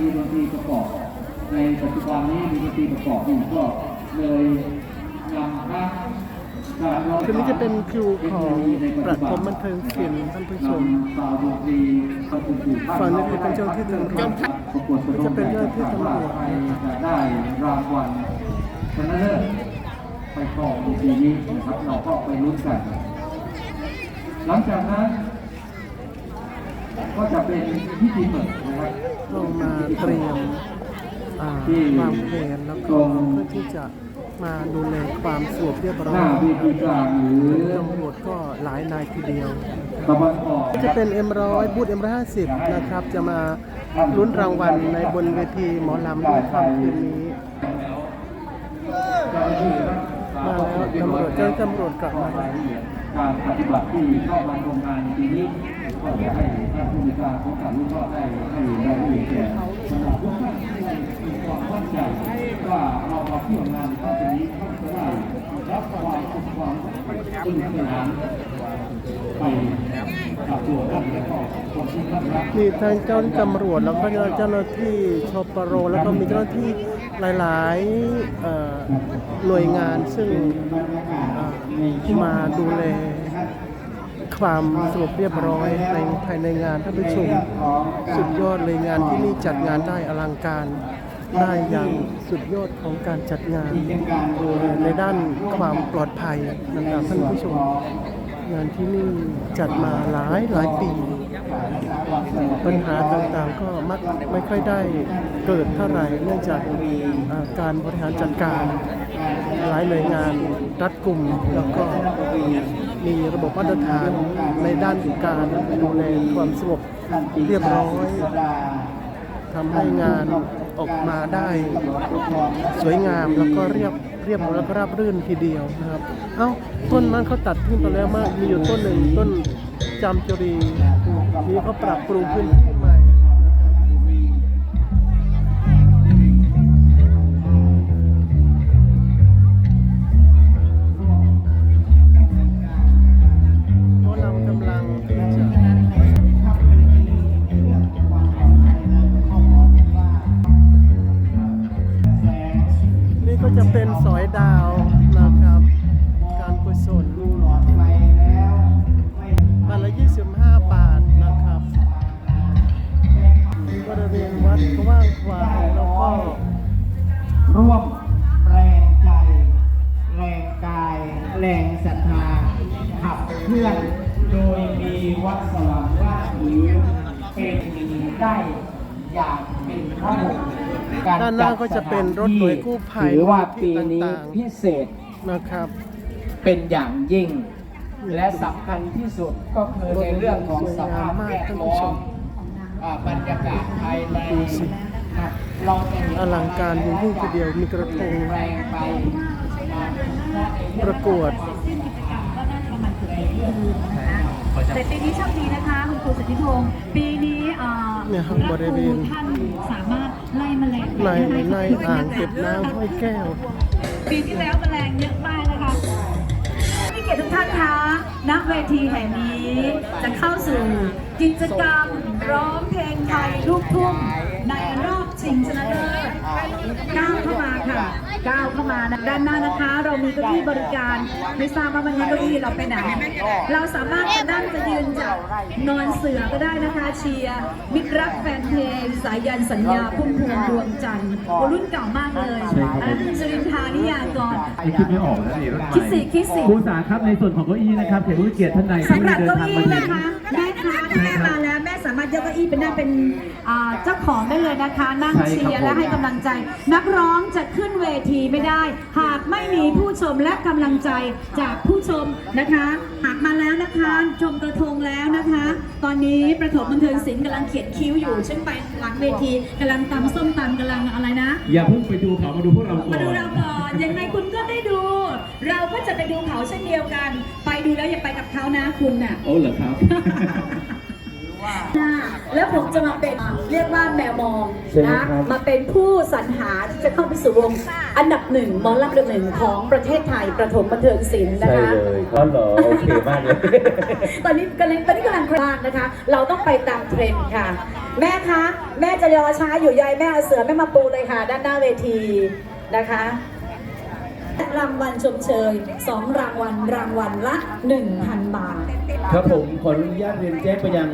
มีดนตรีประกอบ ในปัจจุบันนี้มีดนตรีประกอบอยู่ก็เลยนำทั้งการร้องคือนี่จะเป็นคิวของประถมบันเทิงศิลป์ท่านผู้ชมฝั่งนี้เป็นเจ้าที่ตำรวจะกวดจะเป็นเจ้าที่ตำรวจใครจะได้รางวัลชนะเลิศไปครองในปีนี้นะครับเราก็ไปลุ้นกันหลังจากนั้น ก็จะเป็นพิธีเปิดนะครับลงมาเตรียมอ่าวางแผนแล้วก็เพื่อที่จะมาดูแลความสงบเรียบหร้อน้ายเวทีกลางหรือตำรวจก็หลายนายทีเดียวตะวันออกจะเป็น M100 บูธ M150 นะครับ จะมาลุ้นรางวัลในบนเวทีหมอลำด้วยค่ำคืนนี้เจ้าหน้าที่รักษามาแล้วตำรวจเจ้าหน้าที่ตำรวจกลับมารายละเอียดการปฏิบัติที่เข้ามาโครงงานในปีนี้ ก็จะให้ท่านผู้มีการของการรู้ก็ได้ให้รายละเอียดแก่สำหรับทุกท่านที่มีความมั่นใจว่าเรามาเที่ยวงานครั้งนี้ท่านจะได้รับความสุขความสนุกสนานไปกับตัวท่านและก็คนที่ท่านรัก มีทั้งเจ้าหน้าที่ตำรวจแล้วก็เจ้าหน้าที่ชปรแล้วก็มีเจ้าหน้าที่หลายๆเอ่อหน่วยงานซึ่งมาดูแล ความสงบเรียบร้อยในภายในงานท่านผู้ชมสุดยอดเลยงานที่นี่จัดงานได้อลังการได้อย่างสุดยอดของการจัดงานในด้านความปลอดภัยนะครับท่านผู้ชมงานที่นี่จัดมาหลายหลายปี ปัญหาต่างๆก็มักไม่ค่อยได้เกิดเท่าไหร่เนื่องจากการบริหารจัดการหลายหน่วยงานรัดกลุ่มแล้วก็ มีระบบมาตรฐานในด้านการดูแลความสงบเรียบร้อยทำให้งานออกมาได้สวยงามแล้วก็เรียบเรียบแล้วก็ราบรื่นทีเดียวนะครับ เอ้าต้นนั้นเขาตัดทิ้งไปแล้วมากมีอยู่ต้นหนึ่งต้นจามจุรีนี่เขาปรับปรุงขึ้น วัดกว้างขวางแล้วก็ร่วมแรงใจ แรงกาย แรงศรัทธาขับเคลื่อน โดยมีวัดสว่างราชหรือเป็นได้อย่างเป็นระบบกรด้านหน้าก็จะเป็นรถหน่วยกู้ภัยถือว่าปีนี้พิเศษนะครับ เป็นอย่างยิ่ง และสำคัญที่สุดก็คือในเรื่องของสภาพแวดล้อม บรรยากาศภายในดูสิครับเราจะเห็นอลังการยิ่งยิ่งทีเดียวมีกระทงแรงไปประกวดแต่ปีนี้โชคดีนะคะคุณครูสุทธิพงศ์ปีนี้เอ่อเนี่ยครับบริเวณท่านสามารถไล่แมลงในได้ในอ่างเก็บน้ำห้วยแก้ว ปีที่แล้วแมลงเยอะมากนะคะพี่ เกียรติทุกท่านคะณเวทีแห่งนี้จะเข้าสู่กิจกรรมร้องเพลงไทยลูกทุ่ง ในรอบชิงชนะเลิศก้าวเข้ามาค่ะก้าวเข้ามานะด้านหน้านะคะ เรามีเก้าอี้บริการไม่ทราบว่าวันนี้เก้าอี้เราไปไหนเราสามารถจะนั่งจะยืนจะนอนเสือก็ได้นะคะ เชียร์มิตรรักแฟนเพลงสายยันสัญญาพุ่มพวงดวงจันทร์โอ้รุ่นเก่ามากเลยอันจรินทานิยากรไม่คิดไม่ออกแล้วนี่รถใหม่คิดสิคิดสิครูสาครับในส่วนของเก้าอี้นะครับแขกผู้มีเกียรติท่านใดที่สำหรับเดินเก้าทางอี้มาถึนะงคะแม่ค้าถ้าแม่มาแล้วแม่สามารถยกเก้าอี้เป็นนั่งเป็นอ่าเจ้าของได้เลยนะคะ นั่งใช่ครับเชียร์และผมให้กำลังใจ นักร้องจะขึ้นเวทีไม่ได้ หากไม่มีผู้ชมและกำลังใจจากผู้ชมนะคะ หากมาแล้วนะคะชมกระทงแล้วนะคะ ตอนนี้ประถมบันเทิงศิลป์กำลังเขียนคิ้วอยู่ซึ่งไปหลังเวทีกำลังตำส้มตำกำลังอะไรนะ อย่าเพิ่งไปดูเขามาดูพวกเราก่มาอนดูเราก่อนยังไงคุณก็ได้ดู เราก็จะไปดูเขาเช่นเดียวกัน ไปดูแล้วอย่าไปกับเขานะคุณน่ะ โอ้เหรอครับ แล้วผมจะมาเป็นเรียกว่าแมวมองใช่ไหมนะครับมาเป็นผู้สรรหาที่จะเข้าไปสู่วง อันดับหนึ่งหมอลำอันดับหนึ่งของประเทศไทยประถมบันเทิงศิลป์นะใช่คะเลยก็เหรอโอเคมากเลย ตอนนี้กำลังตอนนี้กำลังคลานนะคะ เราต้องไปตามเทรนด์ค่ะ แม่คะ แม่จะรอช้าอยู่ยายแม่เอาเสือแม่มาปูเลยค่ะ ด้านหน้าเวทีนะคะ รางวัลชมเชย2รางวัลรางวัลละ 1,000 บาท ครับผมขออนุญาตเรียนแจ้งไปยัง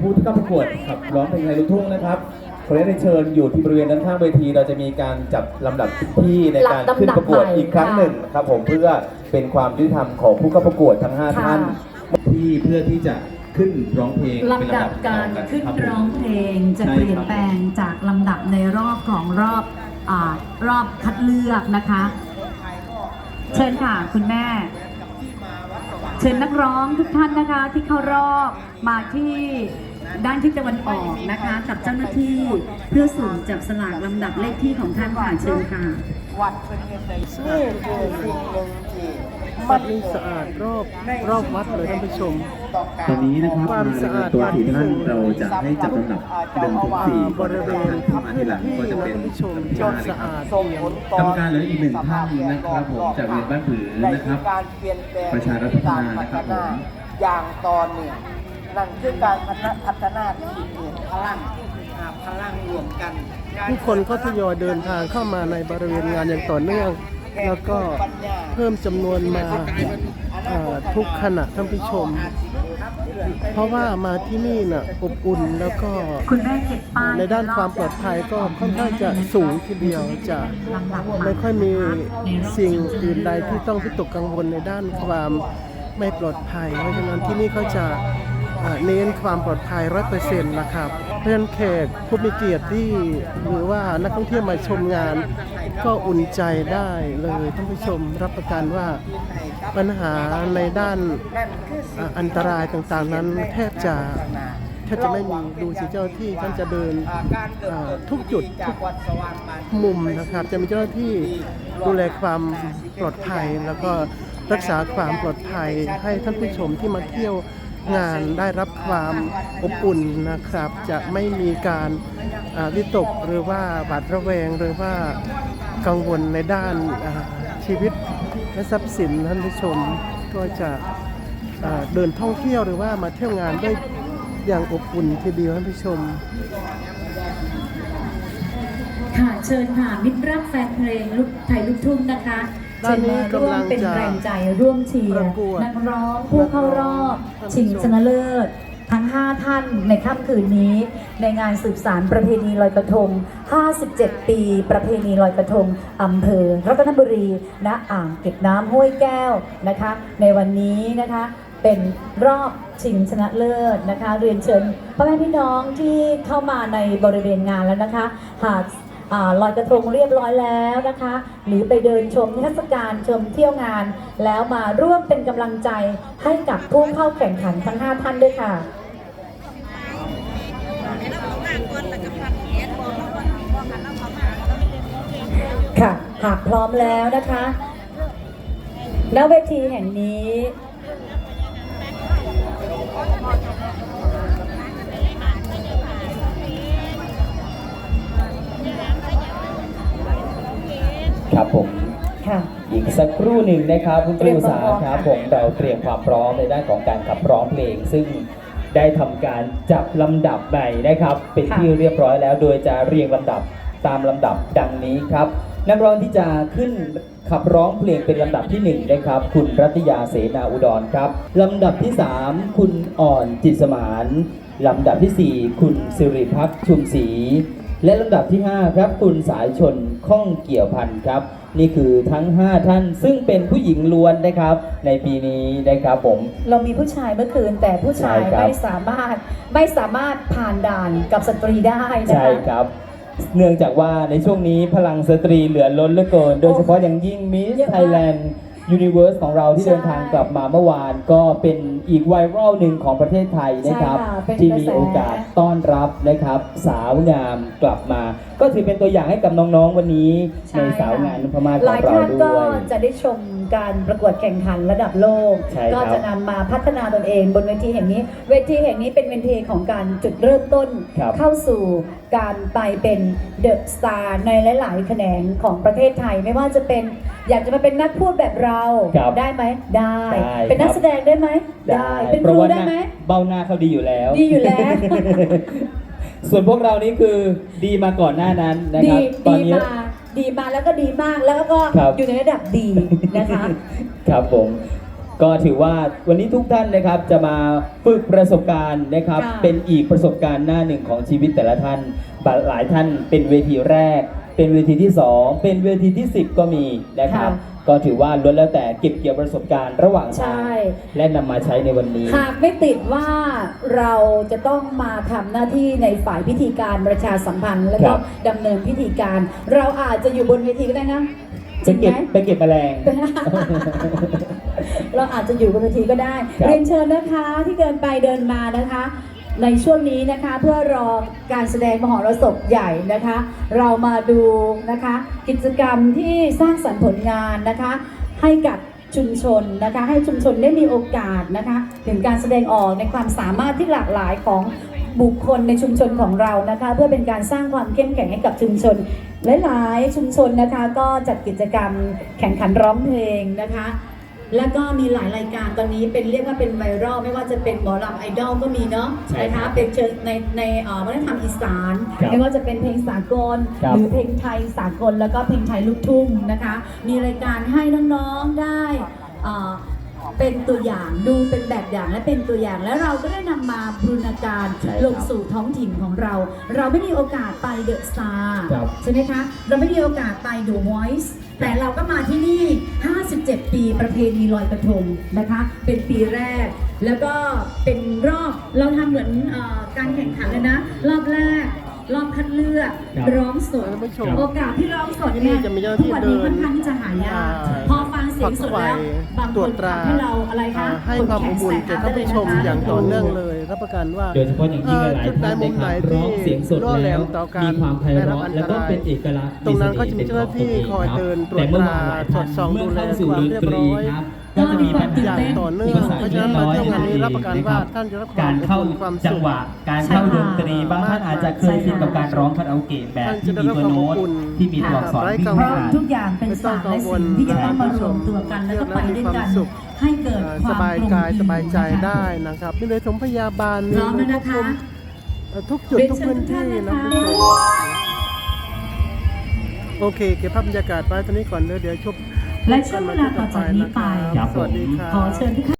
ผู้ที่เข้าประกวดขับร้องเพลงไทยลูกทุ่งนะครับขออนุญาตเชิญอยู่ที่บริเวณด้านข้างเวที เราจะมีการจับลำดับที่ในการขึ้นประกวดอีกครั้งหนึ่งครับผมเพื่อเป็นความยุติธรรมของผู้เข้าประกวดทั้ง 5 ท่านที่เพื่อที่จะขึ้นร้องเพลงเป็นลำดับการขึ้นร้องเพลงจะเปลี่ยนแปลงจากลำดับในรอบของรอบอารอบคัดเลือกนะคะ เชิญค่ะคุณแม่ เชิญนักร้องทุกท่านนะคะที่เข้ารอบมาที่ด้านที่ตะวันออกนะคะ กับเจ้าหน้าที่เพื่อสุ่มจับสลากลำดับเลขที่ของท่านค่ะเชิญค่ะวัดนี้สะอาดรอบรอบวัดเลยท่านผู้ชม ตอนนี้นะครับความมาสะอาดตัวสี่ท่านเราจะให้จับลำดับหนึ่งถึงสี่บริเวณที่มาทีหลังก็จะเป็นท่านผู้ชมกรรมจะการสะนะครับอาดเอี่ยมกรรมการเหลืออีกหนึ่งท่านนะครับผมจากเรียนบ้านผือนะครับประชารัฐพัฒนานะครับผมอย่างตอนเนื่องนั่นคือการพัฒนาพัฒนาที่รวมพลังอ่าพลังรวมกันผู้คนก็ทยอยเดินทางเข้ามาในบริเวณงานอย่างต่อเนื่อง แล้วก็เพิ่มจำนวนมาทุกขณะท่านผู้ชม เพราะว่ามาที่นี่น่ะอบอุ่นแล้วก็ในด้านความปลอดภัยก็ค่อนข้างจะสูงทีเดียวจะไม่ค่อยมีสิ่งอื่นใดที่ต้องวิตกกังวลในด้านความไม่ปลอดภัย เพราะฉะนั้นที่นี่เขาจะ เน้นความปลอดภัยร้อยเปอร์เซ็นต์นะครับ เพราะฉะนั้นแขกผู้มีเกียรติที่หรือว่านักท่องเที่ยวมาชมงาน ก็อุ่นใจได้เลยท่านผู้ชมรับประกันว่าปัญหาในด้านอันตรายต่างๆนั้นแทบจะแทบจะไม่มีดูสิเจ้าที่ท่านจะเดินทุกจุดทุกมุมนะครับ จะมีเจ้าหน้าที่ดูแลความปลอดภัย แล้วก็รักษาความปลอดภัยให้ท่านผู้ชมที่มาเที่ยว งานได้รับความอบอุ่นนะครับ จะไม่มีการวิตกหรือว่าบาดระแวงหรือว่ากังวลในด้านชีวิตและทรัพย์สินท่านผู้ชมก็จะเดินท่องเที่ยวหรือว่ามาเที่ยวงานได้อย่างอบอุ่นทีเดียวท่านผู้ชมค่ะเชิญค่ะมิตรรักแฟนเพลงลูกไทยลูกทุ่งนะคะ ด้านนี้เชิญมาร่วมเป็นกำลังจะแรงใจร่วมเชียประร์กวดนักร้องผู้เข้ารอบชิงชนะเลิศ ทั้ง 5 ท่านในค่ำคืนนี้ ในงานสืบสารประเพณีลอยกระทง 57 ปีประเพณีลอยกระทงอำเภอรัตนบุรีณอ่างเก็บน้ำห้วยแก้วนะคะ ในวันนี้นะคะเป็นรอบชิงชนะเลิศนะคะ เรียนเชิญพ่อแม่พี่น้องที่เข้ามาในบริเวณงานแล้วนะคะ หากอ่า ลอยกระทงเรียบร้อยแล้วนะคะ หรือไปเดินชมนิทรรศการชมเที่ยวงาน แล้วมาร่วมเป็นกำลังใจให้กับผู้เข้าแข่งขันทั้ง 5 ท่านด้วยค่ะค่ะ หากพร้อมแล้วนะคะณเวทีแห่งนี้ ครับผมค่ะ อีกสักครู่หนึ่งนะครับคุณเตรีปยมริความษาพร้อมครับค่ะผมเราเตรียมความพร้อมในด้านของการขับร้องเพลง ซึ่งได้ทำการจับลำดับใหม่นะครับ เป็นที่เรียบร้อยแล้วโดยจะเรียงลำดับตามลำดับดังนี้ครับ นักร้องที่จะขึ้นขับร้องเพลงเป็นลำดับที่หนึ่งนะครับ คุณรัตยาเสนาอุดรครับลำดับที่สามคุณอ่อนจิตสมานลำดับที่สี่คุณสิริพักษ์ชุมศรี และลำดับที่ 5 ครับคุณสายชนข้องเกี่ยวพันครับ นี่คือทั้ง 5 ท่านซึ่งเป็นผู้หญิงล้วนนะครับ ในปีนี้นะครับผม เรามีผู้ชายเมื่อคืน แต่ผู้ชายใช่ครับ ไม่สามารถไม่สามารถผ่านด่านกับสตรีได้นะคะใช่ครับ เนื่องจากว่าในช่วงนี้พลังสตรีเหลือล้นเหลือเกิน โดยเฉพาะอย่างยิ่งมิสเยอะมากไทยแลนด์ยูนิเว r ร์สของเราที่ใช่ เดินทางกลับมาเมื่อวานก็เป็น อีกไวรัลหนึ่งของประเทศไทยนะครับ ใช่ค่ะเป็นที่กระมีแส โอกาสต้อนรับนะครับ สาวงามกลับมา ก็ถือเป็นตัวอย่างให้กับน้องๆวันนี้ใช่ในสาวงานนพมาศหขอลางยเราท่านด้ก็วย จะได้ชมการประกวดแข่งขันระดับโลก ใช่ครับ ก็จะนำมาพัฒนาตนเองบนเวทีแห่งนี้ เวทีแห่งนี้เป็นเวทีของการจุดเริ่มต้น ครับ เข้าสู่การไปเป็นเดอะสตาร์ในหลาย ๆ แขนงของประเทศไทย ไม่ว่าจะเป็นอยากจะมาเป็นนักพูดแบบเราครับได้ไหมได้ ได้เป็นนักครับแสดงได้ไหมเป็นเพคราะรูว่าได้ไหมเบ้าหน้าเขาดีอยู่แล้ว ดีอยู่แล้ว ส่วนพวกเรานี่คือดีมาก่อนหน้านั้นนะคดีรับ ตอนดีนี้มาดีมาแล้วก็ดีมากแล้วก็ครับอยู่ในระดับดีนะคะ ครับผมก็ถือว่าวันนี้ทุกท่านนะครับจะมาฝึกประสบการณ์นะครับค่ะเป็นอีกประสบการณ์หน้าหนึ่งของชีวิตแต่ละท่านบหลายท่านเป็นเวทีแรก เป็นเวทีที่สองเป็นเวทีที่ 10 ก็มีนะครับ ก็ถือว่าล้วนแล้วแต่เก็บเกี่ยวประสบการณ์ระหว่างทางใช่และนำมาใช้ในวันนี้ หากไม่ติดว่าเราจะต้องมาทำหน้าที่ในฝ่ายพิธีการประชาสัมพันธ์แล้วก็ครับดำเนินพิธีการ เราอาจจะอยู่บนเวทีก็ได้นะจไปริงไหเก็บมไปเก็บแมลง เราอาจจะอยู่บนเวทีก็ได้ ครับ เรียนเชิญนะคะที่เดินไปเดินมานะคะ ในช่วงนี้นะคะเพื่อรอการแสดงมหรสพใหญ่นะคะ เรามาดูนะคะ กิจกรรมที่สร้างสรรค์ผลงานนะคะ ให้กับชุมชนนะคะ ให้ชุมชนได้มีโอกาสนะคะ ถึงการแสดงออกในความสามารถที่หลากหลายของบุคคลในชุมชนของเรานะคะ เพื่อเป็นการสร้างความเข้มแข็งให้กับชุมชนหลายๆชุมชนนะคะ ก็จัดกิจกรรมแข่งขันร้องเพลงนะคะ แล้วก็มีหลายรายการตอนนี้เป็นเรียกว่าเป็นไวรัลไม่ว่าจะเป็นหมอลำไอดอลก็มีเนาะใช่นะครัคะบเป็นเชิงในในเอ่อวัฒนธรรมอีสาน ครับไม่ว่าจะเป็นเพลงสากล ครับหรือเพลงไทยสากลแล้วก็เพลงไทยลูกทุ่งนะคะ มีรายการให้น้องๆได้เอ่อ เป็นตัวอย่างดูเป็นแบบอย่างและเป็นตัวอย่าง แล้วเราก็ได้นำมาบูรณาการใช่ครับลงสู่ท้องถิ่นของเรา เราไม่มีโอกาสไปเดอะสตาร์ครับใช่ไหมคะ เราไม่มีโอกาสไปดู Voice แต่เราก็มาที่นี่ 57 ปีประเพณีลอยกระทงนะคะ เป็นปีแรก แล้วก็เป็นรอบเราทำเหมือนเออการแข่งขันเลยนะ รอบแรก รอบคัดเลือกครับร้องสดท่านผู้ชมโอกาสที่ร้องสดที่เนี่นี่ยจะมีเจ้าหน้าทุที่กวันนี้เดินค่อนข้างที่จะหายาก อ่า พอ ฟังเสียงสดแล้วบางตรควจนตราทำให้เราอะไรคะอ่าให้ความอบอุ่นแก่ท่านผู้ชมอย่างต่อเนื่องเลย รับประกันว่าโดยเฉพาะอย่างยิ่งหลายจุดๆใดท่านมุนะมคไหนรับร้ที่องเสียงสดล่อแหลแล้วมต่อการมีความไพได้รับเราะอันตรายแล้วก็เป็นเอกลักษณ์ตรงนั้นก็จะมีสน่ห์เจ้าหน้าที่คอยเดินตรวจแต่เมื่อตราวานหลายท่านสอดส่องเมื่อดูแลเข้าสู่ความดนเรียบตรีร้อย ก็จะมีปัญตื่านเต้นต่อเนื่องภาษาเพราะฉะนั้นมาเที่ยวงานนี้รับประกันว่าท่านจะรับความการเข้าอบอุ่นความสุขจังหวะ การเข้าดนตรีบางท่านอาจจะเคยชินกับการร้องคาราโอเกะแบบที่มีตัวโน้ตที่มีตัวอักษรวิ่งเพผ่าราะนทุกอย่างเป็นศาสตร์และศิลป์ที่จะต้องมารวมตัวกันแล้วก็ไปด้วยกันให้เกิดควาสบายกายกลืนสบายใจได้นะครับมีเลยสมพยาบาลร้อมแล้วนะคะทุกจุดทุกพื้นที่นะคะโอเค เก็บภาพบรรยากาศไว้ตอนนี้ก่อนเดี๋ยวเดี๋ยวชม และช่วงเวลาต่อจากนี้ไปนะครับสวัสดีครับขอเชิญทุกท่าน